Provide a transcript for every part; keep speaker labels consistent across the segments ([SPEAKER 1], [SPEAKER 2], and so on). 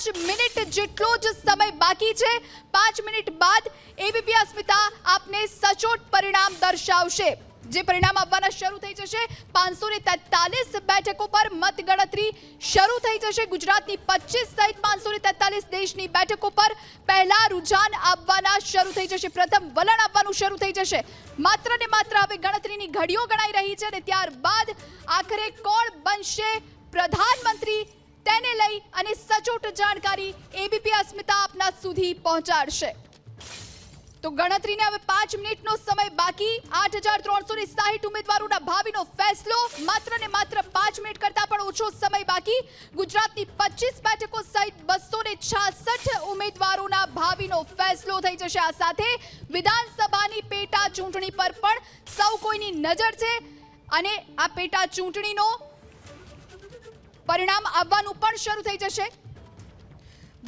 [SPEAKER 1] પાંચ મિનિટ જેટલો જ સમય બાકી છે. પાંચ મિનિટ બાદ એબીપી અસ્મિતા આપને સચોટ પરિણામ દર્શાવશે. જે પરિણામ આપવાના શરૂ થઈ જશે. પાંચસો ને તેતાલીસ બેઠકો પર મતગણતરી શરૂ થઈ જશે. ગુજરાતની પચીસ સહિત પાંચસો ને તેતાલીસ દેશની બેઠકો પર પહેલા રુઝાન આપવાના શરૂ થઈ જશે. પ્રથમ વલણ આપવાનું શરૂ થઈ જશે. માત્ર ને માત્ર હવે ગણતરીની ઘડીઓ ગણાઈ રહી છે અને ત્યારબાદ આખરે કોણ બનશે? પ્રધાનમંત્રી તેને લઈ અને સચોટ જાણકારી એબીપી અસ્મિતા આપના સુધી પહોંચાડશે. તો ગણતરીને હવે પાંચ મિનિટનો સમય બાકી. આઠ હજાર ત્રણસો ને સાહીઠ ઉમેદવારોના ભાવિનો ફેસલો. માત્ર ને માત્ર પાંચ મિનિટ કરતા પણ ઓછો સમય બાકી. ગુજરાતની પચીસ બેઠકો સહિત બસો ને છાસઠ ઉમેદવારોના ભાવિનો ફેસલો થઈ જશે. આ સાથે વિધાનસભાની પેટા ચૂંટણી પર પણ સૌ કોઈની નજર છે. અને આ પેટા ચૂંટણીનો પરિણામ આવવાનું પણ શરૂ થઈ જશે.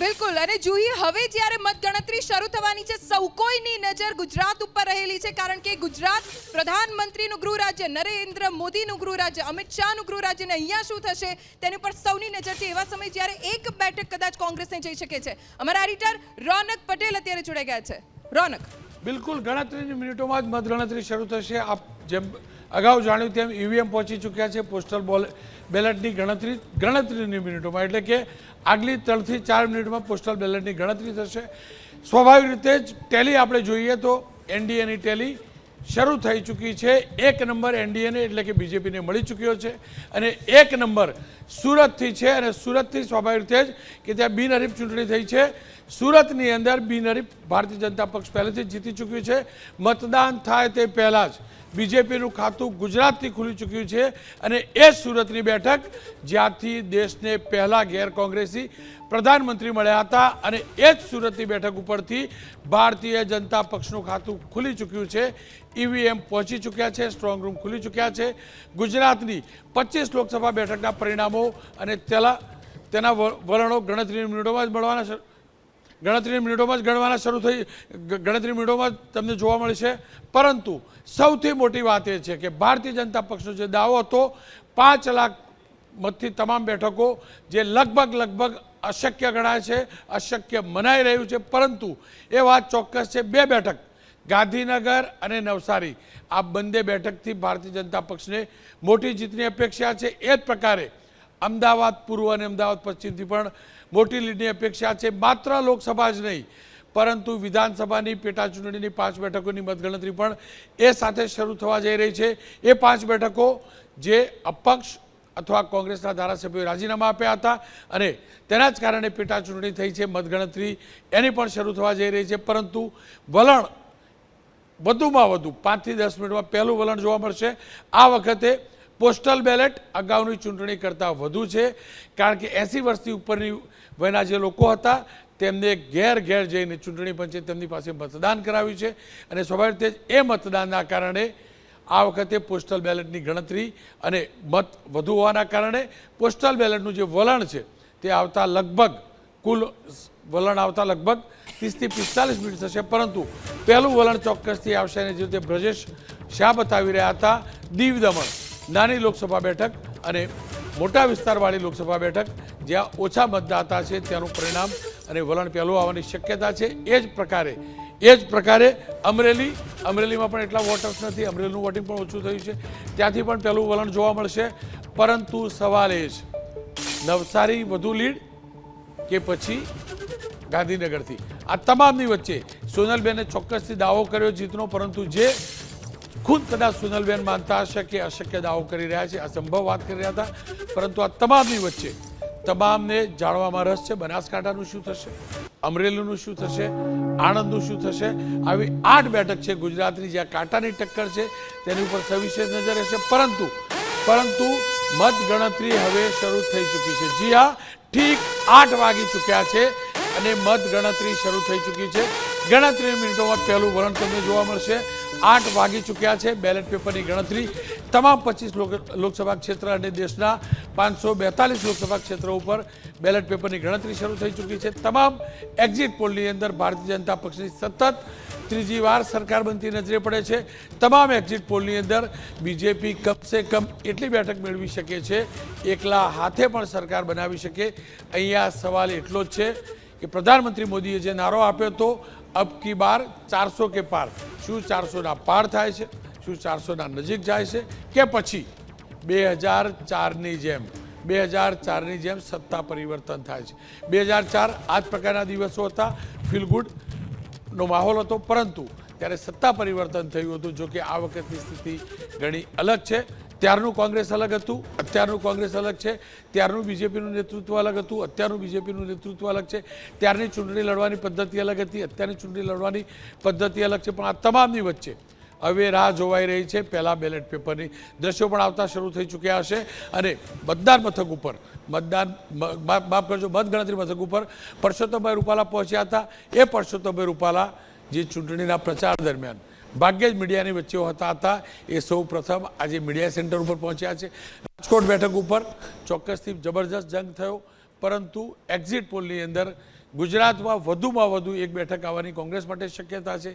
[SPEAKER 2] બિલકુલ અને જોઈએ હવે જ્યારે મતગણતરી શરૂ થવાની છે સૌ કોઈની નજર ગુજરાત ઉપર રહેલી છે કારણ કે ગુજરાત પ્રધાનમંત્રીનું ગૃહ રાજ્ય નરેન્દ્ર મોદીનું ગૃહ રાજ્ય અમિત શાહનું ગૃહ રાજ્ય ને અહીંયા શું થશે તેની પર સૌની નજર છે એવા સમય જ્યારે એક બેઠક કદાચ કોંગ્રેસને જઈ શકે છે. અમારા એડિટર રોનક પટેલ અત્યારે જોડાઈ ગયા છે. રોનક.
[SPEAKER 3] બિલકુલ ગણતરીની મિનિટોમાં જ મતગણતરી શરૂ થશે. આપ જેમ અગાઉ જાણ્યું તેમ ઈવીએમ પહોંચી ચૂક્યા છે પોસ્ટલ બોલ બેલેટની ગણતરી ગણતરીની મિનિટોમાં. એટલે કે આગલી ત્રણથી ચાર મિનિટમાં પોસ્ટલ બેલેટની ગણતરી થશે. સ્વાભાવિક રીતે જ ટેલી આપણે જોઈએ તો એનડીએની ટેલી શરૂ થઈ ચૂકી છે. એક નંબર એનડીએને એટલે કે બીજેપીને મળી ચૂક્યો છે. અને એક નંબર સુરતથી છે અને સુરતથી સ્વાભાવિક રીતે જ કે ત્યાં બિનહરીફ ચૂંટણી થઈ છે. સુરતની અંદર બિનહરીફ ભારતીય જનતા પક્ષ પહેલેથી જીતી ચૂક્યું છે. મતદાન થાય તે પહેલાં જ. બીજેપીનું ખાતું ગુજરાતથી ખુલી ચૂક્યું છે અને એ સુરતની બેઠક જ્યાંથી દેશને પહેલા ગેર કોંગ્રેસી પ્રધાનમંત્રી મળ્યા હતા અને એ જ સુરતની બેઠક ઉપરથી ભારતીય જનતા પક્ષનું ખાતું ખુલી ચૂક્યું છે. ઈવીએમ પહોંચી ચૂક્યા છે, સ્ટ્રોંગ રૂમ ખુલી ચૂક્યા છે. ગુજરાતની પચીસ લોકસભા બેઠકના પરિણામો અને તેના વ- વલણો ગણતરીની મિનિટોમાં જ મળવાના ગણતરીની મિનિટોમાં જ ગણવાના શરૂ થઈ ગણતરી મિનિટોમાં જ તમને જોવા મળશે. પરંતુ સૌથી મોટી વાત એ છે કે ભારતીય જનતા પક્ષનો જે દાવો હતો, પાંચ લાખ મતથી તમામ બેઠકો જે લગભગ લગભગ અશક્ય ગણાય છે, અશક્ય મનાઈ રહ્યું છે, પરંતુ એ વાત ચોક્કસ છે, બે બેઠક, ગાંધીનગર અને નવસારી, આ બંને બેઠકથી ભારતીય જનતા પક્ષને મોટી જીતની અપેક્ષા છે. એ જ પ્રકારે અમદાવાદ પૂર્વ અને અમદાવાદ પશ્ચિમથી પણ મોટી લીડની અપેક્ષા છે. માત્ર લોકસભા જ નહીં, પરંતુ વિધાનસભાની પેટા ચૂંટણીની પાંચ બેઠકોની મતગણતરી પણ એ સાથે શરૂ થવા જઈ રહી છે. એ પાંચ બેઠકો જે અપક્ષ અથવા કોંગ્રેસના ધારાસભ્યોએ રાજીનામા આપ્યા હતા અને તેના જ કારણે પેટા ચૂંટણી થઈ છે, મતગણતરી એની પણ શરૂ થવા જઈ રહી છે. પરંતુ વલણ વધુમાં વધુ પાંચથી દસ મિનિટમાં પહેલું વલણ જોવા મળશે. આ વખતે પોસ્ટલ બેલેટ અગાઉની ચૂંટણી કરતાં વધુ છે, કારણ કે એંસી વર્ષથી ઉપરની વયના જે લોકો હતા, તેમને ઘેર ઘેર જઈને ચૂંટણી પંચે તેમની પાસે મતદાન કરાવ્યું છે. અને સ્વાભાવિક રીતે એ મતદાનના કારણે આ વખતે પોસ્ટલ બેલેટની ગણતરી અને મત વધુ હોવાના કારણે પોસ્ટલ બેલેટનું જે વલણ છે, તે આવતા લગભગ કુલ વલણ આવતા લગભગ ત્રીસથી પિસ્તાલીસ મિનિટ થશે. પરંતુ પહેલું વલણ ચોક્કસથી આવશે અને જે રીતે બ્રજેશ શાહ બતાવી રહ્યા હતા, દીવ દમણ, નાની લોકસભા બેઠક અને મોટા વિસ્તારવાળી લોકસભા બેઠક, જ્યાં ઓછા મતદાતા છે ત્યાંનું પરિણામ અને વલણ પહેલું આવવાની શક્યતા છે. એ જ પ્રકારે, એ જ પ્રકારે અમરેલી, અમરેલીમાં પણ એટલા વોટર્સ નથી, અમરેલીનું વોટિંગ પણ ઓછું થયું છે. ત્યાંથી પણ પહેલું વલણ જોવા મળશે. પરંતુ સવાલ એ છે નવસારી વધુ લીડ કે પછી ગાંધીનગરથી? આ તમામની વચ્ચે સોનલબેને ચોક્કસથી દાવો કર્યો જીતનો, પરંતુ જે ખુદ કદાચ સુનલબેન માનતા હશે કે અશક્ય દાવો કરી રહ્યા છે, અસંભવ વાત કરી રહ્યા હતા. પરંતુ આ તમામની વચ્ચે, તમામને જાણવામાં રસ છે, બનાસકાંઠાનું શું થશે, અમરેલીનું શું થશે, આણંદનું શું થશે? આવી આઠ બેઠક છે ગુજરાતની જ્યાં કાંટાની ટક્કર છે, તેની ઉપર સવિશેષ નજર રહેશે. પરંતુ પરંતુ મત ગણતરી હવે શરૂ થઈ ચૂકી છે. જી હા, ઠીક આઠ વાગી ચૂક્યા છે અને મત ગણતરી શરૂ થઈ ચૂકી છે. ગણતરી મિનિટોમાં પહેલું વલણ તમને જોવા મળશે. આઠ વાગી ચૂક્યા છે બેલેટ પેપરની ગણતરી. તમામ પચીસ લોકસભા ક્ષેત્ર અને દેશના પાંચસો બેતાલીસ લોકસભા ક્ષેત્રો ઉપર બેલેટ પેપરની ગણતરી શરૂ થઈ ચૂકી છે. તમામ એક્ઝિટ પોલની અંદર ભારતીય જનતા પક્ષની સતત ત્રીજી વાર સરકાર બનતી નજરે પડે છે. તમામ એક્ઝિટ પોલની અંદર બીજેપી કમસે કમ એટલી બેઠક મેળવી શકે છે, એકલા હાથે પણ સરકાર બનાવી શકે. અહીંયા સવાલ એટલો જ છે કે પ્રધાનમંત્રી મોદીએ જે નારો આપ્યો હતો અબ કી બાર ચારસો કે પાર શું ચારસોના પાર થાય છે શું ચારસોના નજીક જાય છે કે પછી બે હજાર ચારની જેમ બે હજાર ચારની જેમ સત્તા પરિવર્તન થાય છે બે હજાર ચાર આ જ પ્રકારના દિવસો હતા ફીલ ગુડનો માહોલ હતો, પરંતુ ત્યારે સત્તા પરિવર્તન થયું હતું જો કે આ વખતની સ્થિતિ ઘણી અલગ છે. ત્યારનું કોંગ્રેસ અલગ હતું, અત્યારનું કોંગ્રેસ અલગ છે. ત્યારનું બીજેપીનું નેતૃત્વ અલગ હતું, અત્યારનું બીજેપીનું નેતૃત્વ અલગ છે. ત્યારની ચૂંટણી લડવાની પદ્ધતિ અલગ હતી, અત્યારની ચૂંટણી લડવાની પદ્ધતિ અલગ છે, પણ આ તમામની વચ્ચે હવે રાહ જોવાઈ રહી છે. પહેલાં બેલેટ પેપરની દ્રશ્યો પણ આવતા શરૂ થઈ ચૂક્યા હશે અને મતદાન મથક ઉપર, મતદાન, માફ કરજો, મતગણતરી મથક ઉપર પરસોત્તમભાઈ રૂપાલા પહોંચ્યા હતા. એ પરસોત્તમભાઈ રૂપાલા જે ચૂંટણીના પ્રચાર દરમિયાન. ભાગ્યે જ મીડિયાની વચ્ચે હતા હતા, એ સૌ પ્રથમ આજે મીડિયા સેન્ટર ઉપર પહોંચ્યા છે. રાજકોટ બેઠક ઉપર ચોક્કસથી જબરજસ્ત જંગ થયો, પરંતુ એક્ઝિટ પોલની અંદર ગુજરાતમાં વધુમાં વધુ એક બેઠક આવવાની કોંગ્રેસ માટે શક્યતા છે.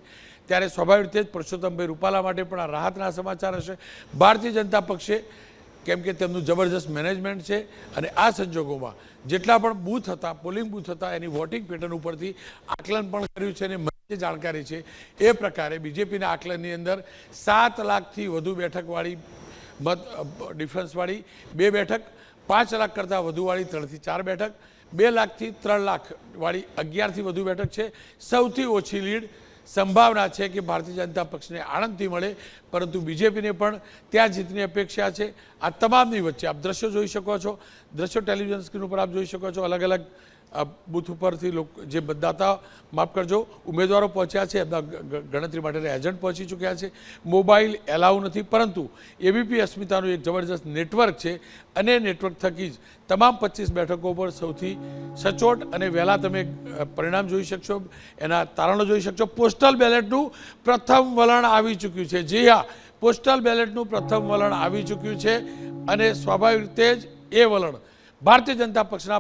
[SPEAKER 3] ત્યારે સ્વાભાવિક રીતે જ પરસોત્તમભાઈ રૂપાલા માટે પણ આ રાહતના સમાચાર હશે. ભારતીય જનતા પક્ષે કેમ કે તેમનું જબરજસ્ત મેનેજમેન્ટ છે અને આ સંજોગોમાં જેટલા પણ બૂથ હતા, પોલિંગ બૂથ હતા, એની વોટિંગ પેટર્ન ઉપરથી આકલન પણ કર્યું છે અને જે જાણકારી છે, એ પ્રકારે બીજેપીના આકલનની અંદર સાત લાખથી વધુ બેઠકવાળી મત ડિફરન્સવાળી બે બેઠક, પાંચ લાખ કરતાં વધુવાળી ત્રણથી ચાર બેઠક, બે લાખથી ત્રણ લાખવાળી અગિયારથી વધુ બેઠક છે. સૌથી ઓછી લીડ સંભાવના છે કે ભારતીય જનતા પક્ષને આણંદથી મળે, પરંતુ બીજેપીને પણ ત્યાં જીતની અપેક્ષા છે. આ તમામની વચ્ચે આપ દ્રશ્યો જોઈ શકો છો. દ્રશ્યો ટેલિવિઝન સ્ક્રીન ઉપર આપ જોઈ શકો છો. અલગ અલગ અ, બૂથ ઉપરથી લોકો જે મતદાતા માફ કરજો ઉમેદવારો પહોંચ્યા છે એમના ગણતરી માટેના એજન્ટ પહોંચી ચૂક્યા છે. મોબાઈલ એલાઉ નથી પરંતુ એબીપી અસ્મિતાનું એક જબરજસ્ત નેટવર્ક છે અને નેટવર્ક થકી જ તમામ પચીસ બેઠકો પર સૌથી સચોટ અને વહેલા તમે પરિણામ જોઈ શકશો. એના તારણો જોઈ શકશો. પોસ્ટલ બેલેટનું પ્રથમ વલણ આવી ચૂક્યું છે. જી હા પોસ્ટલ બેલેટનું પ્રથમ વલણ આવી ચૂક્યું છે અને સ્વાભાવિક રીતે જ એ વલણ ભારતીય જનતા પક્ષના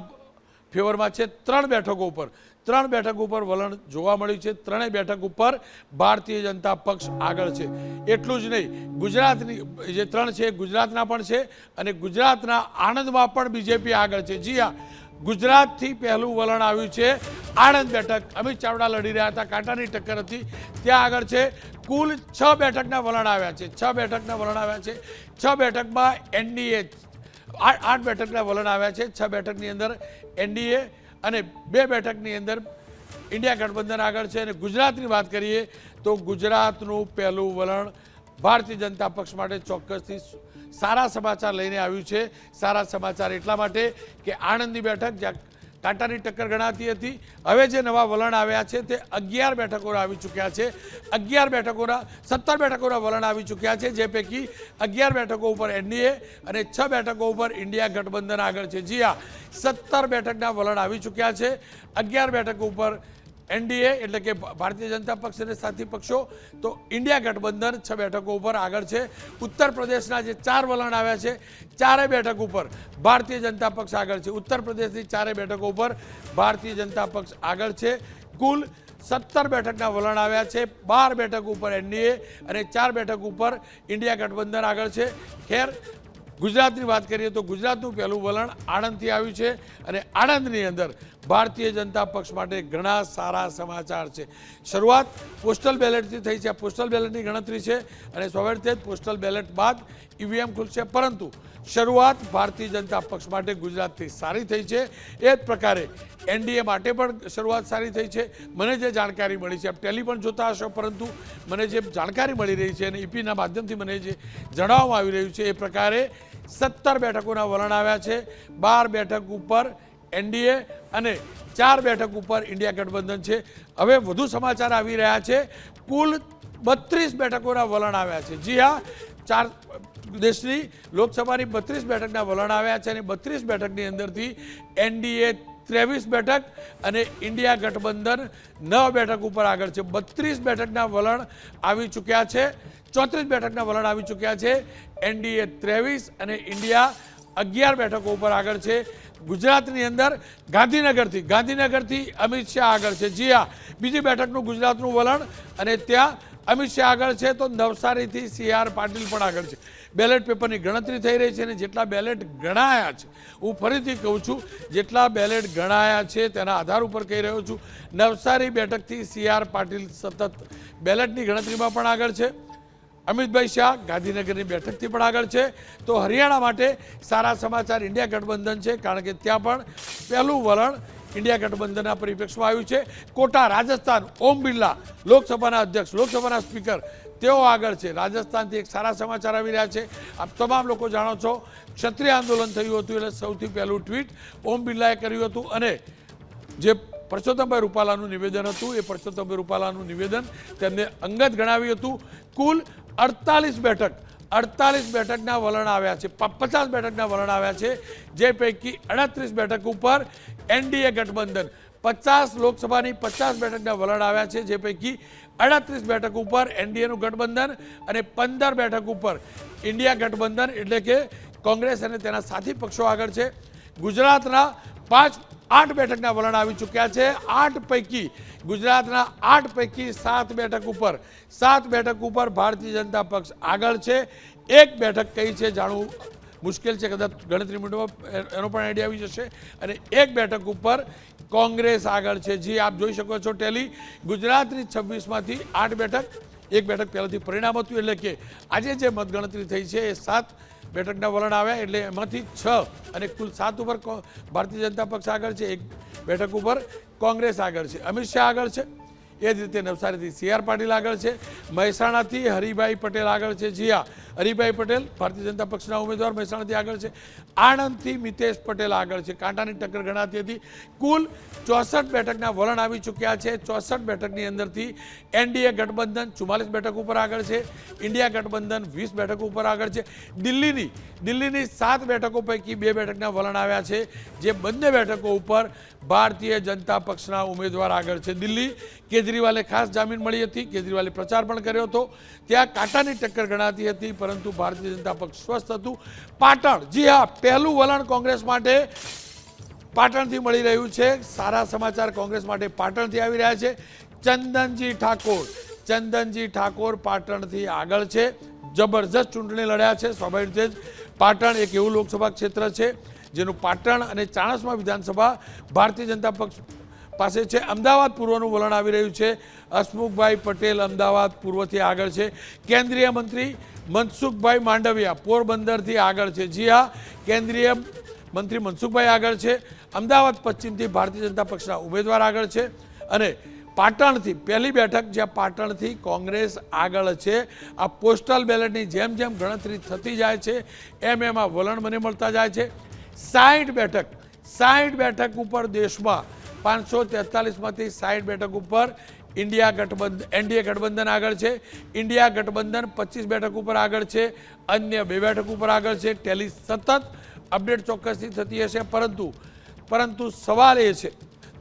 [SPEAKER 3] ફેવરમાં છે ત્રણ બેઠકો ઉપર. ત્રણ બેઠક ઉપર વલણ જોવા મળ્યું છે. ત્રણેય બેઠક ઉપર ભારતીય જનતા પક્ષ આગળ છે. એટલું જ નહીં, ગુજરાતની, જે ત્રણ છે ગુજરાતના પણ છે અને ગુજરાતના આણંદમાં પણ બીજેપી આગળ છે. જી હા, ગુજરાતથી પહેલું વલણ આવ્યું છે આણંદ બેઠક. અમિત ચાવડા લડી રહ્યા હતા, કાંટાની ટક્કર હતી. ત્યાં આગળ છે, કુલ છ બેઠકના વલણ આવ્યા છે. છ બેઠકના વલણ આવ્યા છે. છ બેઠકમાં એનડીએ આઠ આઠ બેઠકના વલણ આવ્યા છે. છ બેઠકની અંદર એનડીએ અને બે બેઠકની અંદર ઇન્ડિયા ગઠબંધન આગળ છે. અને ગુજરાતની વાત કરીએ તો ગુજરાતનું પહેલું વલણ ભારતીય જનતા પક્ષ માટે ચોક્કસથી સારા સમાચાર લઈને આવ્યું છે. સારા સમાચાર એટલા માટે કે આણંદની બેઠક, જ્યાં કાંટાની ટક્કર ગણાતી હતી. હવે જે નવા વલણ આવ્યા છે તે અગિયાર બેઠકોના આવી ચૂક્યા છે. અગિયાર બેઠકોના સત્તર બેઠકોના વલણ આવી ચૂક્યા છે, જે પૈકી અગિયાર બેઠકો ઉપર એનડીએ અને છ બેઠકો ઉપર ઇન્ડિયા ગઠબંધન આગળ છે. જી હા, સત્તર બેઠકના વલણ આવી ચૂક્યા છે. અગિયાર બેઠકો ઉપર એનડીએ એટલે કે ભારતીય જનતા પક્ષ અને સાથી પક્ષો, તો ઇન્ડિયા ગઠબંધન છ બેઠકો ઉપર આગળ છે. ઉત્તર પ્રદેશના જે ચાર વલણ આવ્યા છે, ચારે બેઠક ઉપર ભારતીય જનતા પક્ષ આગળ છે. ઉત્તર પ્રદેશની ચારે બેઠકો ઉપર ભારતીય જનતા પક્ષ આગળ છે. કુલ સત્તર બેઠકના વલણ આવ્યા છે. બાર બેઠક ઉપર એનડીએ અને ચાર બેઠક ઉપર ઇન્ડિયા ગઠબંધન આગળ છે. ખેર ગુજરાતની વાત કરીએ તો ગુજરાતનું પહેલું વલણ આણંદથી આવ્યું છે અને આણંદની અંદર ભારતીય જનતા પક્ષ માટે ઘણા સારા સમાચાર છે. શરૂઆત પોસ્ટલ બેલેટથી થઈ છે. પોસ્ટલ બેલેટની ગણતરી છે અને સ્વાભાવિક પોસ્ટલ બેલેટ બાદ ઈવીએમ ખુલશે. પરંતુ શરૂઆત ભારતીય જનતા પક્ષ માટે ગુજરાતથી સારી થઈ છે. એ જ પ્રકારે એનડીએ માટે પણ શરૂઆત સારી થઈ છે. મને જે જાણકારી મળી છે, આપ ટેલી પણ જોતા હશો, પરંતુ મને જે જાણકારી મળી રહી છે અને ઈપીના માધ્યમથી મને જે જણાવવામાં આવી રહ્યું છે, એ પ્રકારે સત્તર બેઠકોના વલણ આવ્યા છે. બાર બેઠક ઉપર એનડીએ અને ચાર બેઠક ઉપર ઇન્ડિયા ગઠબંધન છે. હવે વધુ સમાચાર આવી રહ્યા છે. કુલ બત્રીસ બેઠકોના વલણ આવ્યા છે. જી હા, ચાર દેશની લોકસભાની બત્રીસ બેઠકના વલણ આવ્યા છે અને બત્રીસ બેઠકની અંદરથી એનડીએ ત્રેવીસ બેઠક અને ઇન્ડિયા ગઠબંધન નવ બેઠક ઉપર આગળ છે. બત્રીસ બેઠકના વલણ આવી ચૂક્યા છે. ચોત્રીસ બેઠકના વલણ આવી ચૂક્યા છે. એનડીએ ત્રેવીસ અને ઇન્ડિયા અગિયાર બેઠકો ઉપર આગળ છે. ગુજરાતની અંદર ગાંધીનગરથી ગાંધીનગરથી અમિત શાહ આગળ છે. જી હા, બીજી બેઠકનું ગુજરાતનું વલણ અને ત્યાં અમિત શાહ આગળ છે તો નવસારીથી સી આર પાટીલ પણ આગળ છે. બેલેટ પેપરની ગણતરી થઈ રહી છે અને જેટલા બેલેટ ગણાયા છે, હું ફરીથી કહું છું, જેટલા બેલેટ ગણાયા છે તેના આધાર ઉપર કહી રહ્યો છું, નવસારી બેઠકથી સી આર પાટીલ સતત બેલેટની ગણતરીમાં પણ આગળ છે, અમિતભાઈ શાહ ગાંધીનગરની બેઠકથી પણ આગળ છે, તો હરિયાણા માટે સારા સમાચાર ઇન્ડિયા ગઠબંધન છે, કારણ કે ત્યાં પણ પહેલું વલણ ઇન્ડિયા ગઠબંધનના પરિપ્રેક્ષમાં આવ્યું છે. કોટા રાજસ્થાન, ઓમ બિરલા લોકસભાના અધ્યક્ષ, લોકસભાના સ્પીકર તેઓ આગળ છે. રાજસ્થાનથી એક સારા સમાચાર આવી રહ્યા છે. આપ તમામ લોકો જાણો છો, ક્ષત્રિય આંદોલન થયું હતું એટલે સૌથી પહેલું ટ્વીટ ઓમ બિરલાએ કર્યું હતું અને જે પરસોત્તમભાઈ રૂપાલાનું નિવેદન હતું, એ પરસોત્તમભાઈ રૂપાલાનું નિવેદન તેમને અંગત ગણાવ્યું હતું. કુલ અડતાલીસ બેઠક, અડતાલીસ બેઠકના વલણ આવ્યા છે. પચાસ બેઠકના વલણ આવ્યા છે. જે પૈકી અડત્રીસ બેઠક ઉપર એનડીએ ગઠબંધન પચાસ લોકસભાની પચાસ બેઠકના વલણ આવ્યા છે, જે પૈકી અડત્રીસ બેઠક ઉપર એનડીએનું ગઠબંધન અને પંદર બેઠક ઉપર ઇન્ડિયા ગઠબંધન, એટલે કે કોંગ્રેસ અને તેના સાથી પક્ષો આગળ છે. ગુજરાતના પાંચ, આઠ બેઠકના વલણ આવી ચૂક્યા છે. આઠ પૈકી, ગુજરાતના આઠ પૈકી સાત બેઠક ઉપર, સાત બેઠક ઉપર ભારતીય જનતા પક્ષ આગળ છે. એક બેઠક કઈ છે જાણવું મુશ્કેલ છે, કદાચ ગણતરી મિનિટમાં એનો પણ આઈડિયા આવી જશે. અને એક બેઠક ઉપર કોંગ્રેસ આગળ છે. જે, આપ જોઈ શકો છો ટેલી. ગુજરાતની છવ્વીસમાંથી આઠ બેઠક. એક બેઠક પહેલાંથી પરિણામ હતું, એટલે કે આજે જે મતગણતરી થઈ છે, એ સાત બેઠકના વલણ આવ્યા, એટલે એમાંથી છ અને કુલ સાત ઉપર ભારતીય જનતા પક્ષ આગળ છે, એક બેઠક ઉપર કોંગ્રેસ આગળ છે. અમિત શાહ આગળ છે. એ જ રીતે નવસારીથી સી આર પાટીલ આગળ છે. મહેસાણાથી હરિભાઈ પટેલ આગળ છે. જીયા હરિભાઈ પટેલ, ભારતીય જનતા પક્ષના ઉમેદવાર મહેસાણાથી આગળ છે. આણંદથી મિતેશ પટેલ આગળ છે. કાંટાની ટક્કર ગણાતી હતી. કુલ ચોસઠ બેઠકના વલણ આવી ચૂક્યા છે. ચોસઠ બેઠકની અંદરથી એનડીએ ગઠબંધન ચુમ્માલીસ બેઠક ઉપર આગળ છે. ઇન્ડિયા ગઠબંધન વીસ બેઠક ઉપર આગળ છે. દિલ્હીની દિલ્હીની સાત બેઠકો પૈકી બે બેઠકના વલણ આવ્યા છે. જે બંને બેઠકો ઉપર ભારતીય જનતા પક્ષના ઉમેદવાર આગળ છે. દિલ્હી કેજરીવાલે ખાસ જામીન મળી હતી. કેજરીવાલે પ્રચાર પણ કર્યો હતો. ત્યાં કાંટાની ટક્કર ગણાતી હતી, પરંતુ ભારતીય જનતા પક્ષ સ્વસ્થ હતું. પાટણ, જી હા, પહેલું વલણ કોંગ્રેસ માટે પાટણથી મળી રહ્યું છે. સારા સમાચાર કોંગ્રેસ માટે પાટણથી આવી રહ્યા છે. ચંદનજી ઠાકોર ચંદનજી ઠાકોર પાટણથી આગળ છે. જબરજસ્ત ચૂંટણી લડ્યા છે. સ્વાભાવિક રીતે જ પાટણ એક એવું લોકસભા ક્ષેત્ર છે, જેનું પાટણ અને ચાણસમા વિધાનસભા ભારતીય જનતા પક્ષ પાસે છે. અમદાવાદ પૂર્વનું વલણ આવી રહ્યું છે. હસમુખભાઈ પટેલ અમદાવાદ પૂર્વથી આગળ છે. કેન્દ્રીય મંત્રી મનસુખભાઈ માંડવિયા પોરબંદરથી આગળ છે. જી હા, કેન્દ્રીય મંત્રી મનસુખભાઈ આગળ છે. અમદાવાદ પશ્ચિમથી ભારતીય જનતા પક્ષના ઉમેદવાર આગળ છે. અને પાટણથી પહેલી બેઠક જ્યાં પાટણથી કોંગ્રેસ આગળ છે. આ પોસ્ટલ બેલેટની જેમ જેમ ગણતરી થતી જાય છે, એમ એમાં વલણ મને મળતા જાય છે. સાઠ બેઠક સાઠ બેઠક ઉપર દેશમાં પાંચસો તેતાલીસમાંથી સાઠ બેઠક ઉપર ઇન્ડિયા ગઠબંધન એનડીએ ગઠબંધન આગળ છે. ઇન્ડિયા ગઠબંધન પચીસ બેઠક ઉપર આગળ છે. અન્ય બે બેઠક ઉપર આગળ છે. ટેલી સતત અપડેટ ચોક્કસથી થતી હશે. પરંતુ પરંતુ સવાલ એ છે.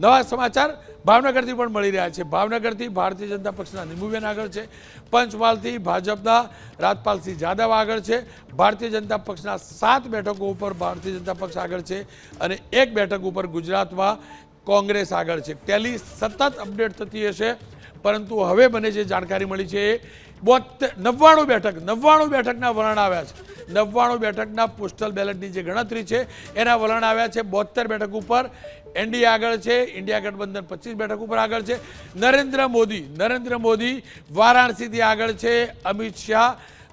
[SPEAKER 3] નવા સમાચાર ભાવનગરથી પણ મળી રહ્યા છે. ભાવનગરથી ભારતીય જનતા પક્ષના નિમુબેન આગળ છે. પંચમહાલથી ભાજપના રાજપાલસિંહ જાદવ આગળ છે. ભારતીય જનતા પક્ષના સાત બેઠકો ઉપર ભારતીય જનતા પક્ષ આગળ છે. અને એક બેઠક ઉપર ગુજરાતમાં કોંગ્રેસ આગળ છે. ટેલી સતત અપડેટ થતી હશે, પરંતુ હવે મને જે જાણકારી મળી છે એ બોતેર નવ્વાણું બેઠક, નવ્વાણું બેઠકના વલણ આવ્યા છે. નવ્વાણું બેઠકના પોસ્ટલ બેલેટની જે ગણતરી છે, એના વલણ આવ્યા છે બોતેર બેઠક ઉપર. એનડીએ આગળ છે, ઇન્ડિયા ગઠબંધન પચીસ બેઠક ઉપર આગળ છે. નરેન્દ્ર મોદી નરેન્દ્ર મોદી વારાણસીથી આગળ છે, અમિત શાહ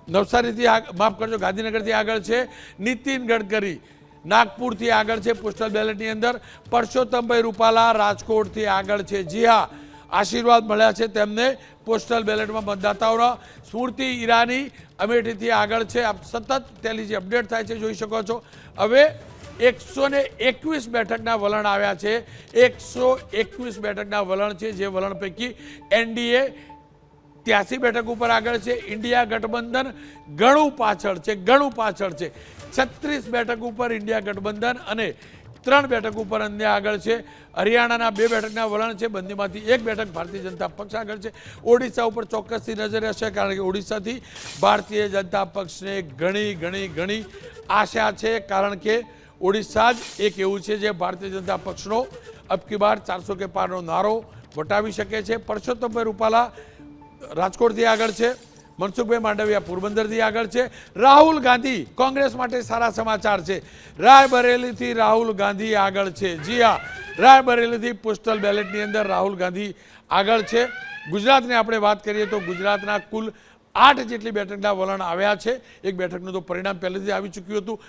[SPEAKER 3] નવસારીથી માફ કરજો, ગાંધીનગરથી આગળ છે, નીતિન ગડકરી નાગપુરથી આગળ છે પોસ્ટલ બેલેટની અંદર. પરસોત્તમભાઈ રૂપાલા રાજકોટથી આગળ છે. જી હા, આશીર્વાદ મળ્યા છે તેમને પોસ્ટલ બેલેટમાં મતદાતાઓના. સ્મૃતિ ઈરાની અમેઠીથી આગળ છે. આપ સતત તેની જે અપડેટ થાય છે જોઈ શકો છો. હવે એકસો ને એકવીસ બેઠકના વલણ આવ્યા છે. એકસો એકવીસ બેઠકના વલણ છે. જે વલણ પૈકી એનડીએ ત્યાસી બેઠક ઉપર આગળ છે. ઇન્ડિયા ગઠબંધન ઘણું પાછળ છે. ઘણું પાછળ છે. છત્રીસ બેઠક ઉપર ઇન્ડિયા ગઠબંધન અને ત્રણ બેઠક ઉપર અન્ય આગળ છે. હરિયાણાના બે બેઠકના વલણ છે. બંનેમાંથી એક બેઠક ભારતીય જનતા પક્ષ આગળ છે. ઓડિશા ઉપર ચોક્કસથી નજર હશે કારણ કે ઓડિશાથી ભારતીય જનતા પક્ષને ઘણી ઘણી ઘણી આશા છે. કારણ કે ઓડિશા જ એક એવું છે જે ભારતીય જનતા પક્ષનો અબકી બાર ચારસો કે પારનો નારો વટાવી શકે છે. પરસોત્તમભાઈ રૂપાલા રાજકોટથી આગળ છે. મનસુખભાઈ માંડવિયા પોરબંદરથી આગળ છે. રાહુલ ગાંધી કોંગ્રેસ માટે સારા સમાચાર છે. રાયબરેલીથી રાહુલ ગાંધી આગળ છે. જી હા, રાયબરેલીથી પોસ્ટલ બેલેટની અંદર રાહુલ ગાંધી આગળ છે. ગુજરાતની આપણે વાત કરીએ તો ગુજરાતના કુલ આઠ જેટલી બેઠકના વલણ આવ્યા છે. એક બેઠકનું તો પરિણામ પહેલેથી આવી ચૂક્યું હતું.